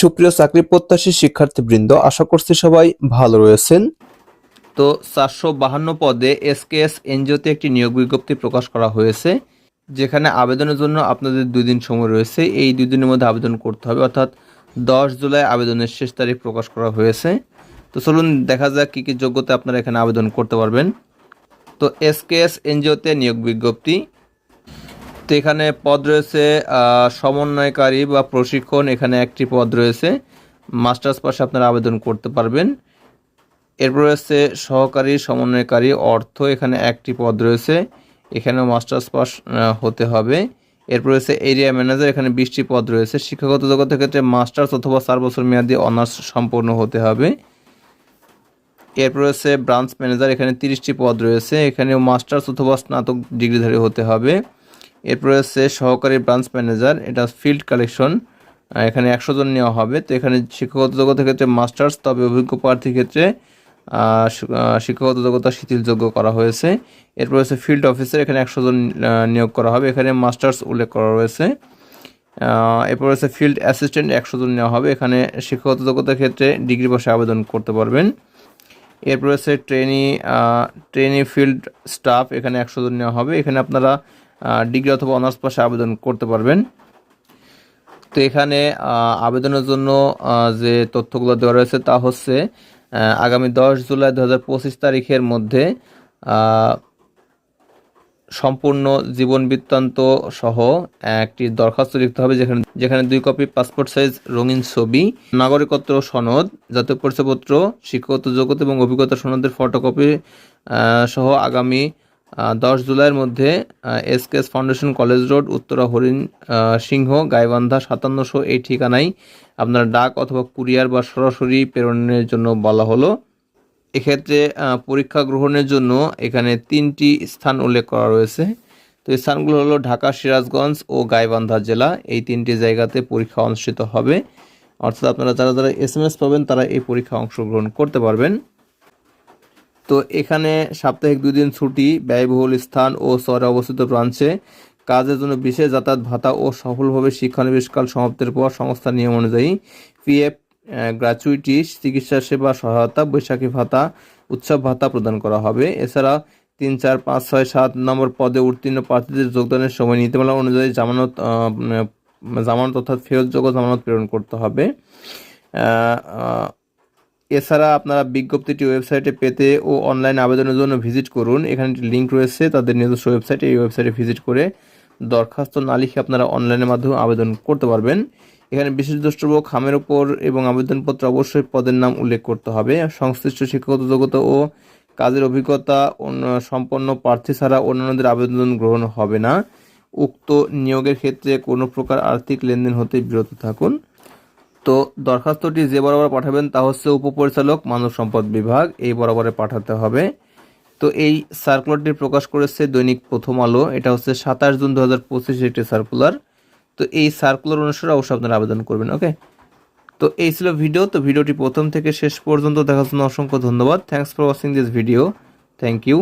সুপ্রিয় চাকরি প্রত্যাশী শিক্ষার্থীবৃন্দ, আশা করছি সবাই ভালো রয়েছেন। তো চারশো বাহান্ন পদে এসকেএস এনজিওতে একটি নিয়োগ বিজ্ঞপ্তি প্রকাশ করা হয়েছে, যেখানে আবেদনের জন্য আপনাদের দুই দিন সময় রয়েছে। এই দুই দিনের মধ্যে আবেদন করতে হবে, অর্থাৎ দশ জুলাই আবেদনের শেষ তারিখ প্রকাশ করা হয়েছে। তো চলুন দেখা যাক কী কী যোগ্যতা আপনারা এখানে আবেদন করতে পারবেন। তো এসকেএস এনজিওতে নিয়োগ বিজ্ঞপ্তি তো এখানে পদ রয়েছে সমন্বয়কারী বা প্রশিক্ষণ এখানে একটি পদ রয়েছে। মাস্টার্স পাশে আপনারা আবেদন করতে পারবেন। এরপর রয়েছে সহকারী, সমন্বয়কারী, অর্থ এখানে একটি পদ রয়েছে। এখানেও মাস্টার্স পাস হতে হবে। এরপর রয়েছে এরিয়া ম্যানেজার, এখানে বিশটি পদ রয়েছে। শিক্ষাগত যোগ্যতার ক্ষেত্রে মাস্টার্স অথবা চার বছর মেয়াদি অনার্স সম্পন্ন হতে হবে। এরপর রয়েছে ব্রাঞ্চ ম্যানেজার, এখানে তিরিশটি পদ রয়েছে। এখানেও মাস্টার্স অথবা স্নাতক ডিগ্রিধারী হতে হবে। এরপর রয়েছে সহকারী ব্রাঞ্চ ম্যানেজার এটা ফিল্ড কালেকশন এখানে একশো জন নেওয়া হবে। তো এখানে শিক্ষাগত যোগ্যতার ক্ষেত্রে মাস্টার্স তবে অভিজ্ঞ প্রার্থীর ক্ষেত্রে শিক্ষাগত যোগ্যতা শিথিলযোগ্য করা হয়েছে। এরপর রয়েছে ফিল্ড অফিসার এখানে একশো জন নিয়োগ করা হবে। এখানে মাস্টার্স উল্লেখ করা রয়েছে। এরপর রয়েছে ফিল্ড অ্যাসিস্ট্যান্ট একশো জন নেওয়া হবে। এখানে শিক্ষাগত যোগ্যতার ক্ষেত্রে ডিগ্রি বসে আবেদন করতে পারবেন। এরপর রয়েছে ট্রেনি ট্রেনি ফিল্ড স্টাফ এখানে একশো জন নেওয়া হবে। এখানে আপনারা ডিগ্রি অথবা অনার্স পাশে আবেদন করতে পারবেন। তো এখানে আবেদনের জন্য যে তথ্যগুলো দেওয়া রয়েছে তা হচ্ছে আগামী দশ জুলাই দু হাজার পঁচিশ তারিখের মধ্যে সম্পূর্ণ জীবন বৃত্তান্ত সহ একটি দরখাস্ত লিখতে হবে, যেখানে যেখানে দুই কপি পাসপোর্ট সাইজ, রঙিন ছবি, নাগরিকত্ব সনদ, জাতীয় পরিচয়পত্র, শিক্ষাগত যোগ্যতা এবং অভিজ্ঞতা সনদের ফটোকপি সহ আগামী দশ জুলাইয়ের মধ্যে SKS foundation college road, Uttara Harin Singha, Gaibandha সাতান্নশো এই ঠিকানায় আপনার ডাক অথবা কুরিয়ার বা সরাসরি প্রেরণের জন্য বলা হলো। এক্ষেত্রে পরীক্ষা গ্রহণের জন্য এখানে তিনটি স্থান উল্লেখ করা রয়েছে। তো এই স্থানগুলো হলো ঢাকা, সিরাজগঞ্জ ও গাইবান্ধা জেলা। এই তিনটি জায়গাতে পরীক্ষা অনুষ্ঠিত হবে। অর্থাৎ আপনারা যারা যারা এস পাবেন, তারা এই পরীক্ষা অংশগ্রহণ করতে পারবেন। তো এখানে সাপ্তাহিক দুই দিন ছুটি, ব্যয়বহুল স্থান ও শহরে অবস্থিত ব্রাঞ্চে। কাজের জন্য বিশেষ যাতায়াত ভাতা ও সফলভাবে শিক্ষানবিশকাল সমাপ্তির পর সংস্থার নিয়ম অনুযায়ী পিএফ গ্র্যাচুইটি, চিকিৎসা সেবা, সহায়তা, বৈশাখী ভাতা, উৎসব ভাতা প্রদান করা হবে। এছাড়া তিন, চার, পাঁচ, ছয়, সাত নম্বর পদে উত্তীর্ণ প্রার্থীদের যোগদানের সময় নীতিমালা অনুযায়ী জামানত জামানত অর্থাৎ ফেরতযোগ্য জামানত প্রেরণ করতে হবে। এছাড়া আপনারা বিজ্ঞপ্তিটি ওয়েবসাইটে পেতে ও অনলাইন আবেদনের জন্য ভিজিট করুন। এখানে একটি লিঙ্ক রয়েছে, তাদের নিজস্ব ওয়েবসাইটে, এই ওয়েবসাইটে ভিজিট করে দরখাস্ত না লিখে আপনারা অনলাইনের মাধ্যমে আবেদন করতে পারবেন। এখানে বিশেষ দ্রষ্টব্য, খামের ওপর এবং আবেদনপত্র অবশ্যই পদের নাম উল্লেখ করতে হবে। সংশ্লিষ্ট শিক্ষাগত যোগ্যতা ও কাজের অভিজ্ঞতা সম্পন্ন প্রার্থী ছাড়া অন্যান্যদের আবেদন গ্রহণ হবে না। উক্ত নিয়োগের ক্ষেত্রে কোনো প্রকার আর্থিক লেনদেন হতে বিরত থাকুন। তো দরখাস্তটি যে বরাবর পাঠাবেন তা হচ্ছে উপপরিচালক মানব সম্পদ বিভাগ, এই বরাবরে পাঠাতে হবে। তো এই সার্কুলারটি প্রকাশ করেছে দৈনিক প্রথম আলো, এটা হচ্ছে সাতাশ জুন দু হাজার একটি সার্কুলার। তো এই সার্কুলার অনুসারে অবশ্যই আপনারা আবেদন করবেন, ওকে? তো এই ছিল ভিডিও, তো ভিডিওটি প্রথম থেকে শেষ পর্যন্ত দেখার জন্য অসংখ্য ধন্যবাদ। Thanks for watching this video thank you